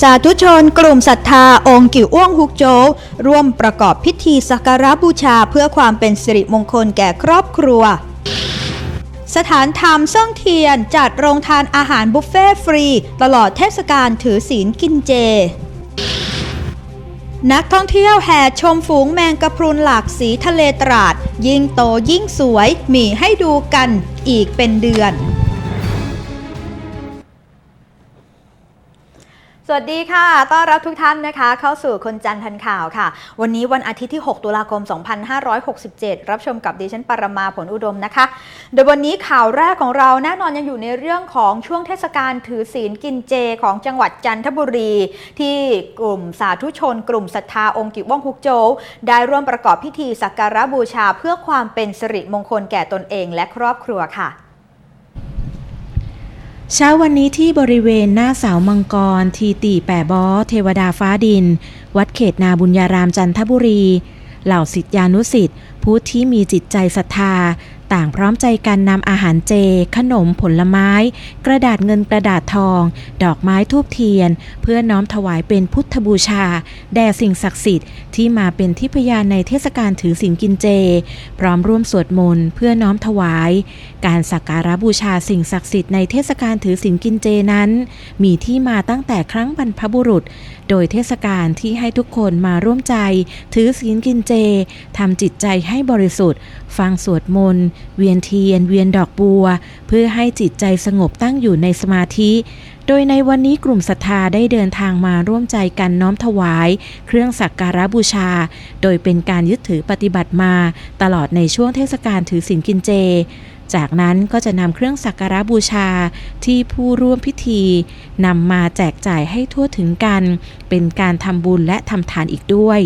สาธุชนกลุ่มศรัทธาองค์กิ่วอ้วงฮุกโจวร่วมประกอบพิธีสักการะบูชาเพื่อความเป็นสิริมงคลแก่ครอบครัว สถานธรรมเซิ่งเทียนจัดโรงทานอาหารบุฟเฟ่ฟรี ตลอดเทศกาลถือศีลกินเจ นักท่องเที่ยวแห่ชมฝูงแมงกะพรุนหลากสีทะเลตราด ยิ่งโตยิ่งสวยมีให้ดูกันอีกเป็นเดือน สวัสดีค่ะ ต้อนรับทุกท่านนะคะ เข้าสู่คนจันทร์ทันข่าวค่ะ วันนี้วันอาทิตย์ที่ 6 ตุลาคม 2567 รับชมกับดิฉันปรมาผลอุดมนะคะ โดยวันนี้ข่าวแรกของเราแน่นอนยังอยู่ในเรื่องของช่วงเทศกาลถือศีลกินเจของจังหวัดจันทบุรี ที่กลุ่มสาธุชน กลุ่มศรัทธาองค์กิว่องฮุกโจวได้ร่วมประกอบพิธีสักการะบูชาเพื่อความเป็นสิริมงคลแก่ตนเองและครอบครัวค่ะ เช้าวันนี้ที่บริเวณหน้าเสามังกร ทีตีแปะบอเทวดาฟ้าดิน วัดเขตนาบุญญารามจันทบุรี เหล่าสิทธิานุสิทธิ์ผู้ที่มีจิตใจศรัทธา ต่างพร้อมใจกันนำอาหารเจ ขนมผลไม้ กระดาษเงินกระดาษทอง ดอกไม้ทูบเทียน เพื่อน้อมถวายเป็นพุทธบูชา แด่สิ่งศักดิ์สิทธิ์ที่มาเป็นทิพยานในเทศกาลถือศีลกินเจ พร้อมร่วมสวดมนต์เพื่อน้อมถวาย การสักการะบูชาสิ่งศักดิ์สิทธิ์ในเทศกาลถือศีลกินเจนั้น มีที่มาตั้งแต่ครั้งบรรพบุรุษ โดยเทศกาลที่ให้ทุกคนมาร่วมใจ ถือศีลกินเจทำจิตใจให้บริสุทธิ์ ฟังสวดมนต์เวียนเทียน เวียนดอกบัว เพื่อให้จิตใจสงบตั้งอยู่ในสมาธิ โดยในวันนี้กลุ่มศรัทธาได้เดินทางมาร่วมใจกันน้อมถวาย เครื่องสักการะบูชา โดยเป็นการยึดถือปฏิบัติมา ตลอดในช่วงเทศกาลถือศีลกินเจจากนั้นก็จะนำเครื่องสักการะบูชาที่ผู้ร่วมพิธีนำมาแจกจ่ายให้ทั่วถึงกัน เป็นการทำบุญและทำทานอีกด้วย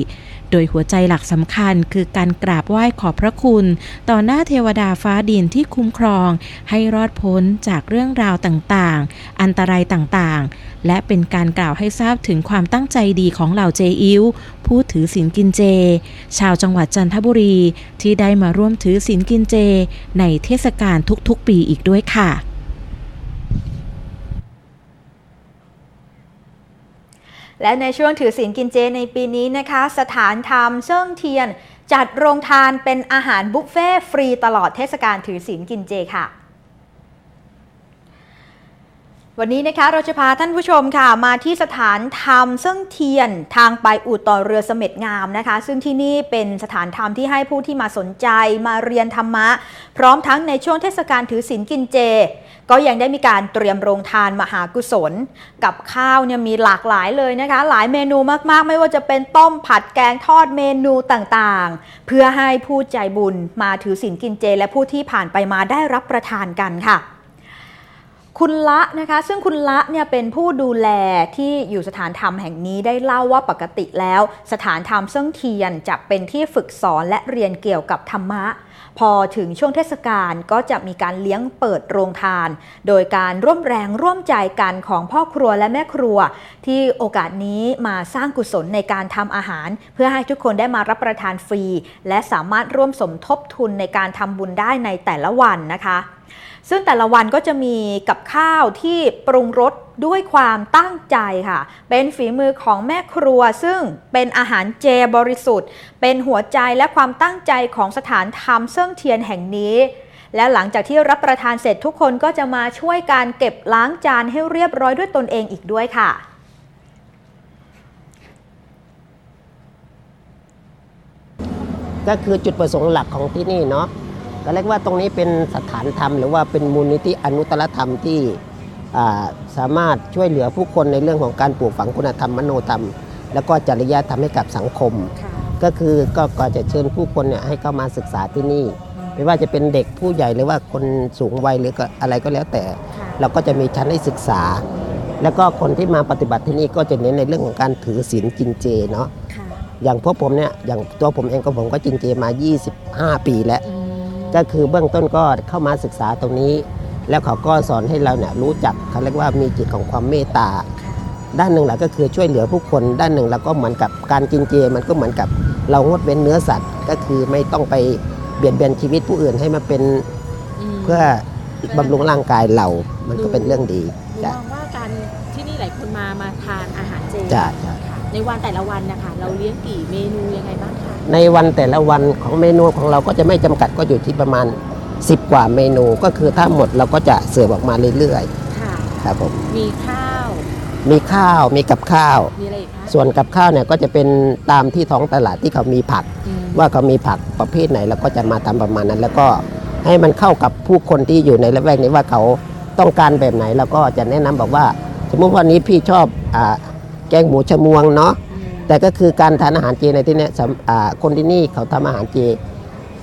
โดยหัวใจหลักสำคัญคือการกราบไหว้ขอบพระคุณ ต่อหน้าเทวดาฟ้าดินที่คุ้มครอง ให้รอดพ้นจากเรื่องราวต่างๆ อันตรายต่างๆ และเป็นการกล่าวให้ทราบถึงความตั้งใจดีของเหล่าเจอิวผู้ถือศีลกินเจ ชาวจังหวัดจันทบุรีที่ได้มาร่วมถือศีลกินเจ ในเทศกาลทุกๆ ปีอีกด้วยค่ะ และในช่วงถือศีลกินเจในปีนี้นะคะ สถานธรรมเซิ่งเทียน จัดโรงทานเป็นอาหารบุฟเฟ่ฟรีตลอดเทศกาลถือศีลกินเจค่ะวันนี้นะคะเราจะพาท่านผู้ชมค่ะมาที่สถานธรรมเซิ่งเทียนทางไปอู่ต่อเรือเสม็ดงามนะคะ ซึ่งที่นี่เป็นสถานธรรมที่ให้ผู้ที่มาสนใจมาเรียนธรรมะ พร้อมทั้งในช่วงเทศกาลถือศีลกินเจ ก็ยังได้มีการเตรียมโรงทานมหากุศล กับข้าวเนี่ยมีหลากหลายเลยนะคะ หลายเมนูมากๆ ไม่ว่าจะเป็นต้มผัดแกงทอดเมนูต่างๆ เพื่อให้ผู้ใจบุญมาถือศีลกินเจ และผู้ที่ผ่านไปมาได้รับประทานกันค่ะ คุณละนะคะ ซึ่งคุณละเนี่ยเป็นผู้ดูแลที่อยู่สถานธรรมแห่งนี้ได้เล่าว่าปกติแล้ว สถานธรรมเซิ่งเทียนจะเป็นที่ฝึกสอนและเรียนเกี่ยวกับธรรมะ พอถึงช่วงเทศกาลก็จะมีการเลี้ยงเปิดโรงทาน โดยการร่วมแรงร่วมใจกันของพ่อครัวและแม่ครัว ที่โอกาสนี้มาสร้างกุศลในการทำอาหาร เพื่อให้ทุกคนได้มารับประทานฟรี และสามารถร่วมสมทบทุนในการทำบุญได้ในแต่ละวันนะคะ ซึ่งแต่ละวันก็จะมีกับข้าวที่ปรุงรสด้วยความตั้งใจค่ะ เป็นฝีมือของแม่ครัว ซึ่งเป็นอาหารเจบริสุทธิ์ เป็นหัวใจและความตั้งใจของสถานธรรมเซิ่งเทียนแห่งนี้และหลังจากที่รับประทานเสร็จทุกคนก็จะมาช่วยการเก็บล้างจานให้เรียบร้อยด้วยตนเองอีกด้วยค่ะ ก็คือจุดประสงค์หลักของที่นี่เนาะ ก็เรียกว่าตรงนี้เป็นสถานธรรมหรือว่าเป็นมูลนิธิอนุตตรธรรมที่อ่าสามารถช่วยเหลือผู้คนในเรื่องของการปลูกฝังคุณธรรมมโนธรรม แล้วก็จริยธรรมให้กับสังคม ก็คือก็ก็จะเชิญผู้คนเนี่ยให้เข้ามาศึกษาที่นี่ ไม่ว่าจะเป็นเด็กผู้ใหญ่หรือว่าคนสูงวัยหรือก็อะไรก็แล้วแต่ เราก็จะมีชั้นให้ศึกษา แล้วก็คนที่มาปฏิบัติที่นี่ก็จะเน้นในเรื่องของการถือศีลกินเจเนาะอย่างพวกผมเนี่ยอย่างตัวผมเองก็ผมก็กินเจมา 25 ปีแล้ว ก็คือเบื้องต้นก็เข้ามาศึกษาตรงนี้ แล้วเขาก็สอนให้เราเนี่ยรู้จักเขาเรียกว่ามีจิตของความเมตตา ด้านหนึ่งเราก็คือช่วยเหลือผู้คน ด้านหนึ่งเราก็เหมือนกับการกินเจ มันก็เหมือนกับเรางดเว้นเนื้อสัตว์ ก็คือไม่ต้องไปเบียดเบียนชีวิตผู้อื่นให้มาเป็นเพื่อบำรุงร่างกายเรา มันก็เป็นเรื่องดีหนูจ้ะมองว่าการที่นี่หลายคนมามาทานอาหารเจจ้ะจ้ะค่ะในวันแต่ละวันนะคะเราเลี้ยงกี่เมนูยังไงบ้างคะ ในวันแต่ละวันของเมนูของเราก็จะไม่จำกัดก็อยู่ที่ประมาณ 10 กว่าเมนูก็คือถ้าหมดเราก็จะเสิร์ฟออกมาเรื่อยค่ะ ๆ ครับผมมีข้าว มีข้าวมีกับข้าว มีอะไรอีกคะส่วนกับข้าวเนี่ยก็จะเป็นตามที่ท้องตลาดที่เขามีผัก อืมว่าเขามีผักประเภทไหนเราก็จะมาทำประมาณนั้น แล้วก็ให้มันเข้ากับผู้คนที่อยู่ในละแวกนี้ว่าเขาต้องการแบบไหนเราก็จะแนะนำบอกว่า สมมติวันนี้พี่ชอบอาแกงหมูชะมวงเนาะอืม แต่ก็คือการทานอาหารเจในที่เนี้ยสำอ่าคนที่นี่เขาทำอาหารเจ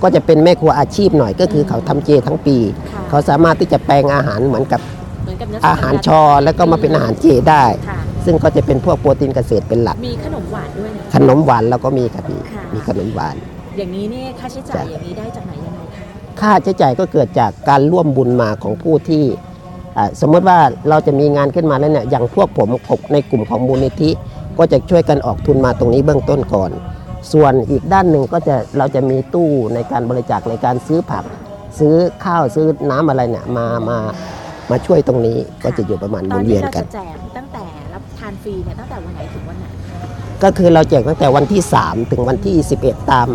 ก็จะเป็นแม่ครัวอาชีพหน่อยก็คือเขาทำเจทั้งปีค่ะเขาสามารถที่จะแปลงอาหารเหมือนกับเหมือนกับเนื้ออาหารชอแล้วก็มาเป็นอาหารเจได้ค่ะซึ่งก็จะเป็นพวกโปรตีนเกษตรเป็นหลัก มีขนมหวานด้วยนะขนมหวานเราก็มีครับพี่ค่ะมีขนมหวาน อย่างนี้นี่ค่าใช้จ่ายจ้ะอย่างนี้ได้จากไหนยังไงคะค่าใช้จ่ายก็เกิดจากการร่วมบุญมาของผู้ที่อ่าสมมติว่าเราจะมีงานขึ้นมาแล้วเนี่ยอย่างพวกผมในกลุ่มของมูลนิธิ ก็จะช่วยกันออกทุนมาตรงนี้เบื้องต้นก่อน ส่วนอีกด้านหนึ่งก็จะเราจะมีตู้ในการบริจาคในการซื้อผัก ซื้อข้าวซื้อน้ำอะไรเนี่ยมามามาช่วยตรงนี้ก็จะอยู่ประมาณหตมุอนนนี้เวียนเรากัจะนแจกตั้งแต่รับทานฟรีเนี่ยตั้งแต่วันไหนถึงวันไหนคะก็คือเราแจกตั้งแต่วันที่ 3 ถึงวันที่ 11 ตาม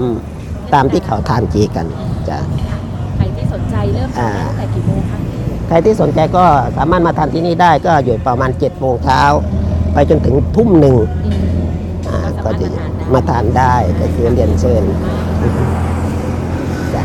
ตามที่เขาทานเจกันจ้ะค่ะใครที่สนใจเริ่มทานได้ตั้งแต่กี่โมงคะใครที่สนใจก็สามารถมาทานที่นี่ได้ก็อยู่ประมาณ7โมงเช้า ไปจนถึงทุ่มหนึ่งอืมอ่าก็ก็สามารถจะมาทานได้มาทานได้ก็คือเรียนเชิญจ้ะ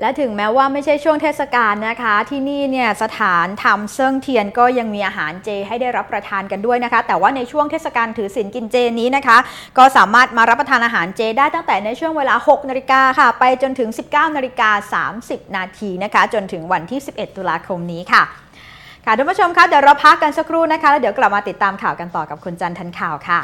และถึงแม้ว่าไม่ใช่ช่วงเทศกาลนะคะ ที่นี่เนี่ยสถานทำเซิ่งเทียนก็ยังมีอาหารเจให้ได้รับประทานกันด้วยนะคะ แต่ว่าในช่วงเทศกาลถือศีลกินเจนี้นะคะ ก็สามารถมารับประทานอาหารเจได้ตั้งแต่ในช่วงเวลา 6นาฬิกาค่ะ ไปจนถึง 19นาฬิกา30 นาทีนะคะ จนถึงวันที่ 11 ตุลาคมนี้ค่ะ ค่ะท่านผู้ชมคะเดี๋ยวเราพักกันสักครู่นะคะแล้วเดี๋ยวกลับมาติดตามข่าวกันต่อกับคุณจันทันข่าวค่ะ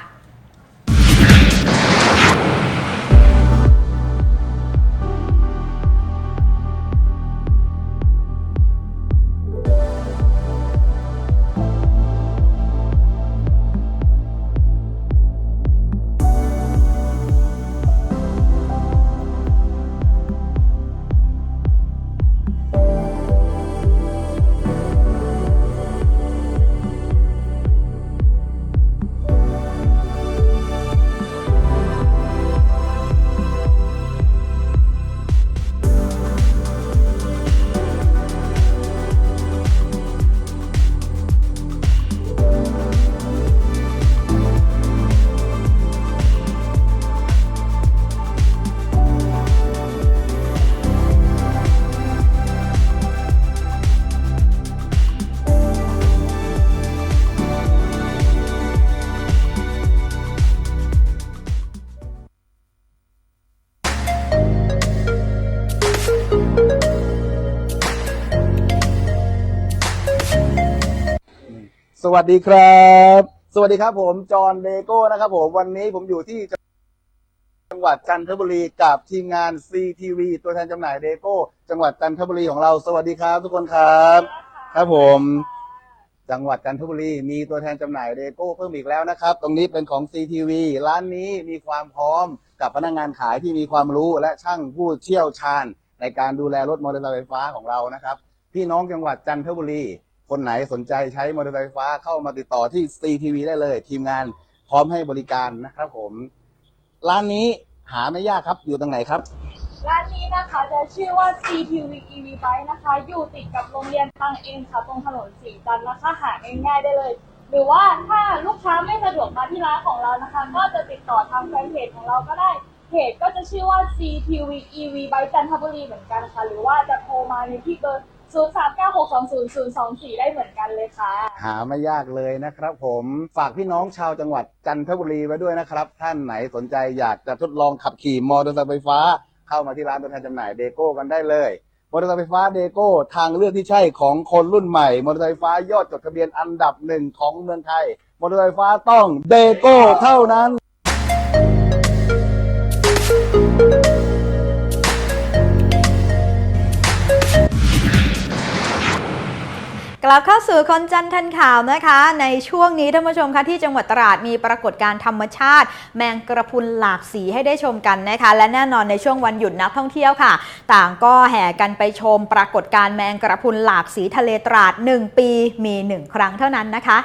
สวัสดีครับ สวัสดีครับผมจอห์นเลโก้นะครับผมวันนี้ผมอยู่ที่จังหวัดจันทบุรีกับทีมงาน CTV ตัวแทนจำหน่ายเลโก้ จังหวัดจันทบุรีของเรา สวัสดีครับ ทุกคนครับ ครับผม จังหวัดจันทบุรีมีตัวแทนจำหน่ายเลโก้เพิ่มอีกแล้วนะครับ ตรงนี้เป็นของ CTV ร้านนี้มีความพร้อมกับพนักงานขายที่มีความรู้และช่างผู้เชี่ยวชาญ ในการดูแลรถมอเตอร์ไซค์ไฟฟ้าของเรานะครับ พี่น้องจังหวัดจันทบุรี คนไหนสนใจใช้มอเตอร์ไซค์ไฟฟ้าเข้ามาติดต่อที่ CTV ได้เลย ทีมงานพร้อมให้บริการนะครับผม ร้านนี้หาไม่ยากครับอยู่ตรงไหนครับ ร้านนี้นะคะจะชื่อว่า CTV EV Bike นะคะ อยู่ติดกับโรงเรียนตังเองค่ะ ตรงถนนสีจันทร์นะคะหาง่ายๆได้เลย หรือว่าถ้าลูกค้าไม่สะดวกมาที่ร้านของเรานะคะ ก็จะติดต่อทางแฟนเพจของเราก็ได้เพจก็จะชื่อว่า CTV EV Bike จันทบุรีเหมือนกันค่ะ หรือว่าจะโทรมาในที่เบอร์ 039620024 ได้เหมือนกันเลยค่ะ หาไม่ยากเลยนะครับผมฝากพี่น้องชาวจังหวัดจันทบุรีไว้ด้วยนะครับ ท่านไหนสนใจอยากจะทดลองขับขี่มอเตอร์ไซค์ไฟฟ้า เข้ามาที่ร้านตัวแทนจำหน่ายเดโก้กันได้เลยมอเตอร์ไซค์ไฟฟ้าเดโก้ทางเลือกที่ใช่ของคนรุ่นใหม่ มอเตอร์ไซค์ไฟฟ้ายอดจดทะเบียนอันดับหนึ่งของเมืองไทย มอเตอร์ไซค์ไฟฟ้าต้องเดโก้เท่านั้น กลับเข้าสู่คนจันทันข่าวนะคะ ในช่วงนี้ท่านผู้ชมคะที่จังหวัดตราดมีปรากฏการธรรมชาติ แมงกระพุนหลากสีให้ได้ชมกันนะคะ และแน่นอนในช่วงวันหยุดนักท่องเที่ยวค่ะ ต่างก็แห่กันไปชม ปรากฏการแมงกระพุนหลากสีทะเลตราด 1 ปีมี 1 ครั้งเท่านั้นนะคะ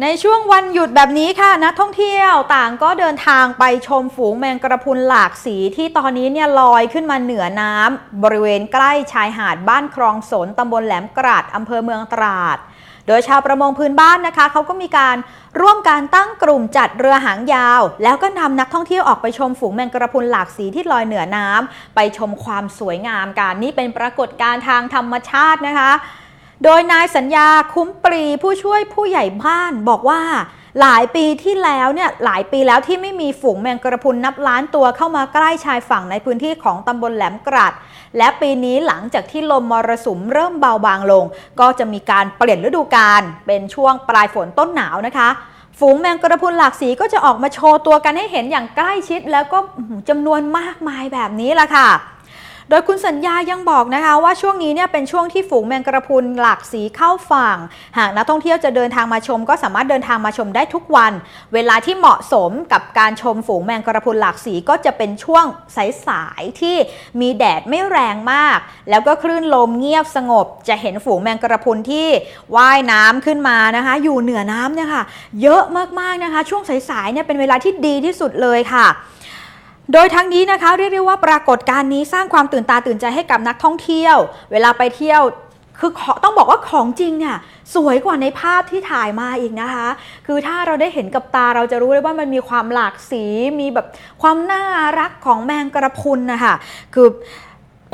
ในช่วงวันหยุดแบบนี้ค่ะนักท่องเที่ยวต่างก็เดินทางไปชมฝูงแมงกระพุนหลากสีที่ตอนนี้เนี่ยลอยขึ้นมาเหนือน้ำบริเวณใกล้ชายหาดบ้านคลองสนตำบลแหลมกราดอำเภอเมืองตราด โดยชาวประมงพื้นบ้านนะคะเขาก็มีการร่วมการตั้งกลุ่มจัดเรือหางยาว แล้วก็นำนักท่องเที่ยวออกไปชมฝูงแมงกระพุนหลากสีที่ลอยเหนือน้ำไปชมความสวยงามกันนี่เป็นปรากฏการณ์ทางธรรมชาตินะคะ โดยนายสัญญาคุ้มปรีผู้ช่วยผู้ใหญ่บ้านบอกว่าหลายปีที่แล้วเนี่ยหลายปีแล้วที่ไม่มีฝูงแมงกระพุนนับล้านตัวเข้ามาใกล้ชายฝั่งในพื้นที่ของตำบลแหลมกรัด และปีนี้หลังจากที่ลมมรสุมเริ่มเบาบางลง ก็จะมีการเปลี่ยนฤดูกาลเป็นช่วงปลายฝนต้นหนาวนะคะ ฝูงแมงกระพุนหลากสีก็จะออกมาโชว์ตัวกันให้เห็นอย่างใกล้ชิด แล้วก็จำนวนมากมายแบบนี้ละค่ะ โดยคุณสัญญายังบอกนะคะว่าช่วงนี้เนี่ยเป็นช่วงที่ฝูงแมงกระพุนหลากสีเข้าฝั่ง หากนักท่องเที่ยวจะเดินทางมาชม ก็สามารถเดินทางมาชมได้ทุกวัน เวลาที่เหมาะสมกับการชมฝูงแมงกระพุนหลากสีก็จะเป็นช่วงสายๆที่มีแดดไม่แรงมาก แล้วก็คลื่นลมเงียบสงบ จะเห็นฝูงแมงกระพุนที่ว่ายน้ำขึ้นมานะคะ อยู่เหนือน้ำเนี่ยค่ะเยอะมากๆนะคะ ช่วงสายๆเนี่ยเป็นเวลาที่ดีที่สุดเลยค่ะ โดยทั้งนี้นะคะเรียกได้ว่าปรากฏการณ์นี้สร้างความตื่นตาตื่นใจให้กับนักท่องเที่ยว เวลาไปเที่ยวคือขอต้องบอกว่าของจริงเนี่ยสวยกว่าในภาพที่ถ่ายมาอีกนะคะ คือถ้าเราได้เห็นกับตาเราจะรู้เลยว่ามันมีความหลากสีมีแบบความน่ารักของแมงกระพุนนะคะคือ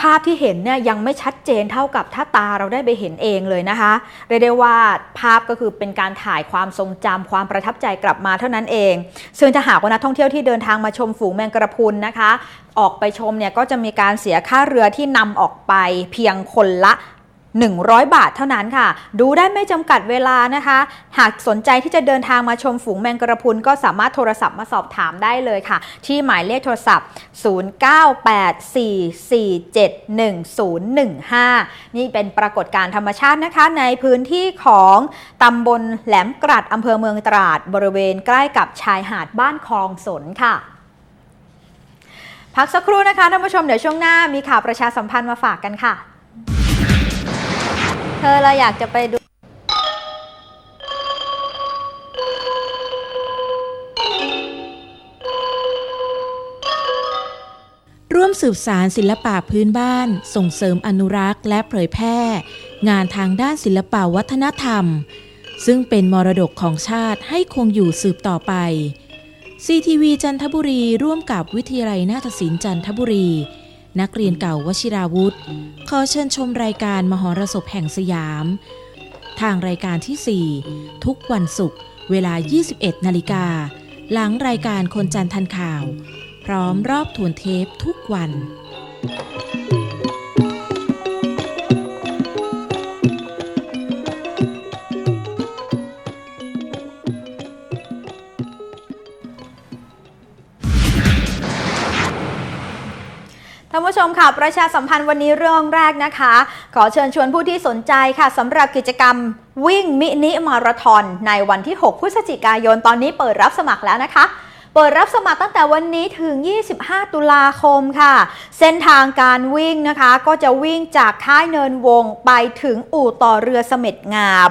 ภาพที่เห็นเนี่ยยังไม่ชัดเจนเท่ากับถ้าตาเราได้ไปเห็นเองเลยนะคะเรียกได้ว่าภาพก็คือเป็นการถ่ายความทรงจำความประทับใจกลับมาเท่านั้นเอง ซึ่งจะหากว่านักท่องเที่ยวที่เดินทางมาชมฝูงแมงกระพุนนะคะ ออกไปชมเนี่ยก็จะมีการเสียค่าเรือที่นำออกไปเพียงคนละ 100 บาทเท่านั้นค่ะ ดูได้ไม่จำกัดเวลานะคะ หากสนใจที่จะเดินทางมาชมฝูงแมงกระพุนก็สามารถโทรศัพท์มาสอบถามได้เลยค่ะ ที่หมายเลขโทรศัพท์ 0984471015 นี่เป็นปรากฏการณ์ธรรมชาตินะคะ ในพื้นที่ของตำบลแหลมกรัดอำเภอเมืองตราด บริเวณใกล้กับชายหาดบ้านคลองสนค่ะพักสักครู่นะคะท่านผู้ชมเดี๋ยวช่วงหน้ามีข่าวประชาสัมพันธ์มาฝากกันค่ะ เธอเราอยากจะไปดู ร่วมสืบสารศิลปะพื้นบ้าน ส่งเสริมอนุรักษ์และเผยแพร่ งานทางด้านศิลปะวัฒนธรรม ซึ่งเป็นมรดกของชาติให้คงอยู่สืบต่อไป CTV จันทบุรีร่วมกับวิทยาลัยนาฏศิลป์จันทบุรี นักเรียนเก่าวชิราวุธ ขอเชิญชมรายการมหรสพแห่งสยาม ทางรายการที่ 4 ทุกวันศุกร์เวลา 21 นาฬิกา หลังรายการคนจันทันข่าว พร้อมรอบทวนเทปทุกวัน ผู้ชมค่ะ ประชาสัมพันธ์วันนี้เรื่องแรกนะคะ ขอเชิญชวนผู้ที่สนใจค่ะสำหรับกิจกรรมวิ่งมินิมาราธอนในวันที่ 6 พฤศจิกายนตอนนี้เปิดรับสมัครแล้วนะคะเปิดรับสมัครตั้งแต่วันนี้ถึง 25 ตุลาคมค่ะ เส้นทางการวิ่งนะคะ ก็จะวิ่งจากค่ายเนินวงไปถึงอู่ต่อเรือเสม็ดงาม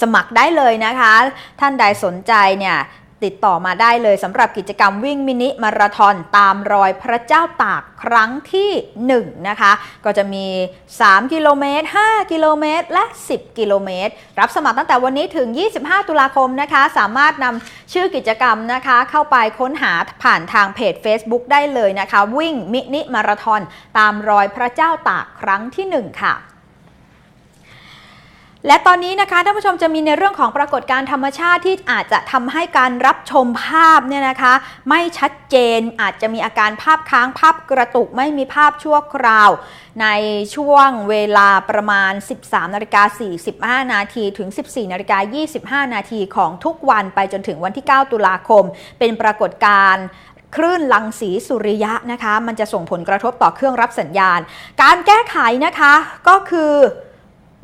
สมัครได้เลยนะคะ ท่านใดสนใจเนี่ย ติดต่อมาได้เลยสำหรับกิจกรรมวิ่งมินิมาราธอนตามรอยพระเจ้าตากครั้งที่ 1 นะคะ ก็จะมี 3 กิโลเมตร 5 กิโลเมตร และ 10 กิโลเมตร รับสมัครตั้งแต่วันนี้ถึง 25 ตุลาคมนะคะ สามารถนำชื่อกิจกรรมนะคะ เข้าไปค้นหาผ่านทางเพจ Facebook ได้เลยนะคะ วิ่งมินิมาราธอนตามรอยพระเจ้าตากครั้งที่ 1 ค่ะ และตอนนี้นะคะท่านผู้ชมจะมีในเรื่องของปรากฏการธรรมชาติที่อาจจะทำให้การรับชมภาพเนี่ยนะคะ ไม่ชัดเจนอาจจะมีอาการภาพค้างภาพกระตุกไม่มีภาพชั่วคราว ในช่วงเวลาประมาณ 13นาฬิกา45นาทีถึง 14นาฬิกา25นาทีของทุกวันไปจนถึงวันที่ 9 ตุลาคม เป็นปรากฏการ์คลื่นลังสีสุริยะนะคะ มันจะส่งผลกระทบต่อเครื่องรับสัญญาณ การแก้ไขนะคะก็คือ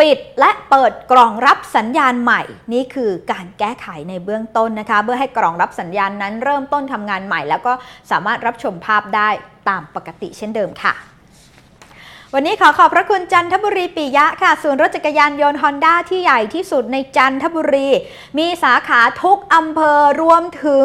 ปิดและเปิดกล่องรับสัญญาณใหม่ นี่คือการแก้ไขในเบื้องต้นนะคะ เพื่อให้กล่องรับสัญญาณนั้นเริ่มต้นทำงานใหม่ แล้วก็สามารถรับชมภาพได้ตามปกติเช่นเดิมค่ะ วันนี้ขอขอบพระคุณจันทบุรีปิยะค่ะ ศูนย์รถจักรยานยนต์ฮอนด้าที่ใหญ่ที่สุดในจันทบุรี มีสาขาทุกอำเภอรวมถึง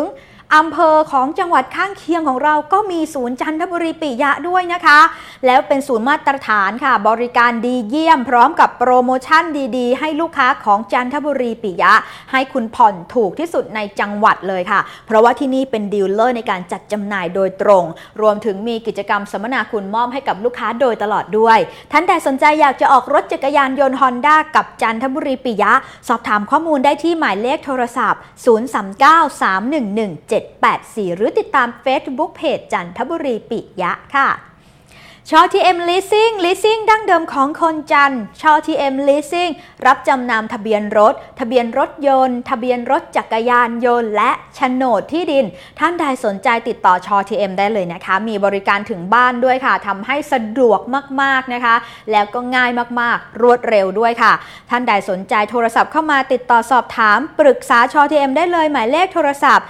อำเภอของจังหวัดข้างเคียงของเราก็มีศูนย์จันทบุรีปิยะด้วยนะคะ แล้วเป็นศูนย์มาตรฐานค่ะ บริการดีเยี่ยมพร้อมกับโปรโมชั่นดีๆ ให้ลูกค้าของจันทบุรีปิยะ ให้คุณผ่อนถูกที่สุดในจังหวัดเลยค่ะ เพราะว่าที่นี่เป็นดีลเลอร์ในการจัดจำหน่ายโดยตรง รวมถึงมีกิจกรรมสัมมนาคุณมอบให้กับลูกค้าโดยตลอดด้วย ท่านใดสนใจอยากจะออกรถจักรยานยนต์ฮอนด้ากับจันทบุรีปิยะ สอบถามข้อมูลได้ที่หมายเลขโทรศัพท์ 039 311 784 หรือติดตาม Facebook เพจจันทบุรีปิยะค่ะชอ TM Leasing Leasing ดั้งเดิมของคนจันชอทร์ชอ TM Leasing รับจำนำทะเบียนรถ ทะเบียนรถยนต์ ทะเบียนรถจักรยานยนต์ และโฉนดที่ดิน ท่านใดสนใจติดต่อชอ TM ได้เลยนะคะ มีบริการถึงบ้านด้วยค่ะทำให้สะดวกมากๆนะคะ แล้วก็ง่ายมากๆ รวดเร็วด้วยค่ะ ท่านใดสนใจโทรศัพท์เข้ามาติดต่อสอบถาม ปรึกษาชอ TM ได้เลยหมายเลขโทรศัพท์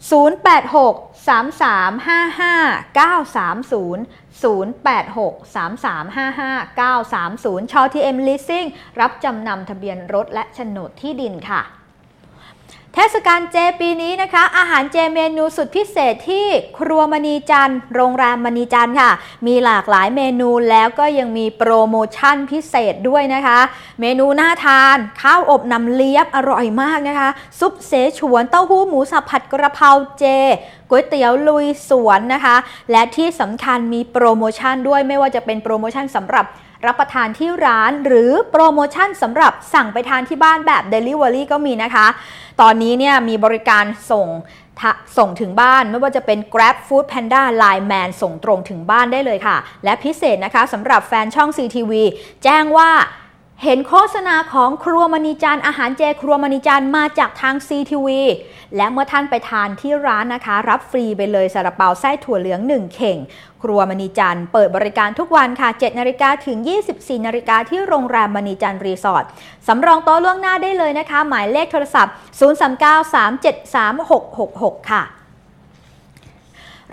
086 3355 930 086 3355 930 ชอ TM Leasing รับจำนำทะเบียนรถและโฉนดที่ดินค่ะ เทศกาลเจปีนี้นะคะ อาหารเจเมนูสุดพิเศษที่ครัวมณีจันทร์โรงแรมมณีจันทร์ค่ะ มีหลากหลายเมนูแล้วก็ยังมีโปรโมชั่นพิเศษด้วยนะคะ เมนูน่าทาน ข้าวอบน้ำเลียบอร่อยมากนะคะ ซุปเสฉวนเต้าหู้หมูสับผัดกระเพราเจก๋วยเตี๋ยวลุยสวนนะคะ และที่สำคัญมีโปรโมชั่นด้วยไม่ว่าจะเป็นโปรโมชั่นสำหรับ รับประทานที่ร้านหรือโปรโมชั่นสำหรับสั่งไปทานที่บ้านแบบ Delivery ก็มีนะคะ ตอนนี้เนี่ยมีบริการส่งส่งถึงบ้านไม่ว่าจะเป็น Grab Food Panda Line Man ส่งตรงถึงบ้านได้เลยค่ะ และพิเศษนะคะสำหรับแฟนช่อง CTV แจ้งว่า เห็นโฆษณาของครัวมณีจันอาหารเจครัวมณีจันมาจากทาง CTV และเมื่อท่านไปทานที่ร้านนะคะ รับฟรีไปเลยซาลาเปาไส้ถั่วเหลือง 1 เข่ง ครัวมณีจันเปิดบริการทุกวันค่ะ 7นาฬิกาถึง 24นาฬิกาที่โรงแรมมณีจันร์รีสอร์ทสำรองโต๊ะล่วงหน้าได้เลยนะคะ หมายเลขโทรศัพท์ 039373666 ค่ะ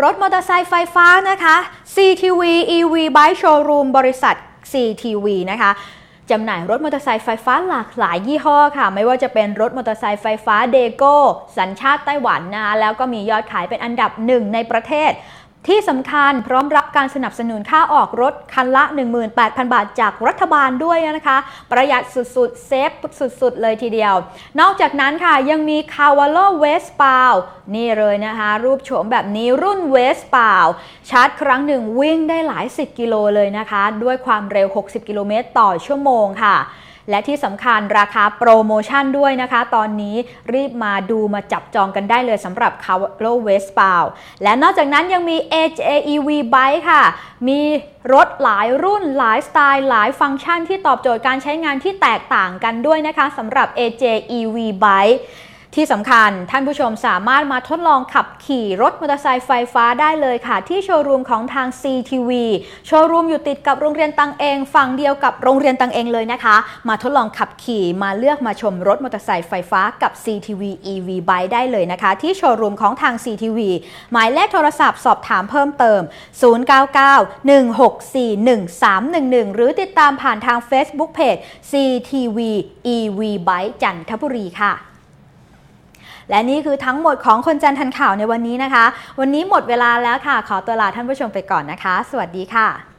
รถมอเตอร์ไซค์ไฟฟ้านะคะ CTV EV Bike Showroom บริษัท CTV นะคะ จำหน่ายรถมอเตอร์ไซค์ไฟฟ้าหลากหลายยี่ห้อค่ะ ไม่ว่าจะเป็นรถมอเตอร์ไซค์ไฟฟ้าเดโก้สัญชาติไต้หวันนะคะแล้วก็มียอดขายเป็นอันดับหนึ่งในประเทศ ที่สำคัญพร้อมรับการสนับสนุนค่าออกรถคันละ 18,000 บาทจากรัฐบาลด้วยนะคะ ประหยัดสุดๆ เซฟสุดๆ เลยทีเดียว นอกจากนั้นค่ะยังมี c a v a l o w e s p a l นี่เลยนะคะ รูปโฉมแบบนี้รุ่น w e s p a l ชาร์จครั้งหนึ่งวิ่งได้หลายสิบกิโลเลยนะคะ ด้วยความเร็ว 60 กิโลเมตรต่อชั่วโมงค่ะ และที่สำคัญราคาโปรโมชั่นด้วยนะคะ ตอนนี้รีบมาดูมาจับจองกันได้เลยสำหรับ c a v a l o w e s p a l และนอกจากนั้นยังมี AJEV Bike ค่ะ มีรถหลายรุ่นหลายสไตล์หลายฟังก์ชันที่ตอบโจทย์การใช้งานที่แตกต่างกันด้วยนะคะสำหรับ AJEV Bike ที่สำคัญท่านผู้ชมสามารถมาทดลองขับขี่รถมอเตอร์ไซค์ไฟฟ้าได้เลยค่ะ ที่โชว์รูมของทาง CTV โชว์รูมอยู่ติดกับโรงเรียนตังเองฝั่งเดียวกับโรงเรียนตังเองเลยนะคะ มาทดลองขับขี่มาเลือกมาชมรถมอเตอร์ไซค์ไฟฟ้ากับ CTV EV Bike ได้เลยนะคะ ที่โชว์รูมของทาง CTV หมายเลขโทรศัพท์สอบถามเพิ่มเติม 099-164-1311 หรือติดตามผ่านทาง Facebook Page CTV EV Bike จันทบุรีค่ะ และนี่คือทั้งหมดของคนจันทันข่าวในวันนี้นะคะ วันนี้หมดเวลาแล้วค่ะ ขอตัวลาท่านผู้ชมไปก่อนนะคะ สวัสดีค่ะ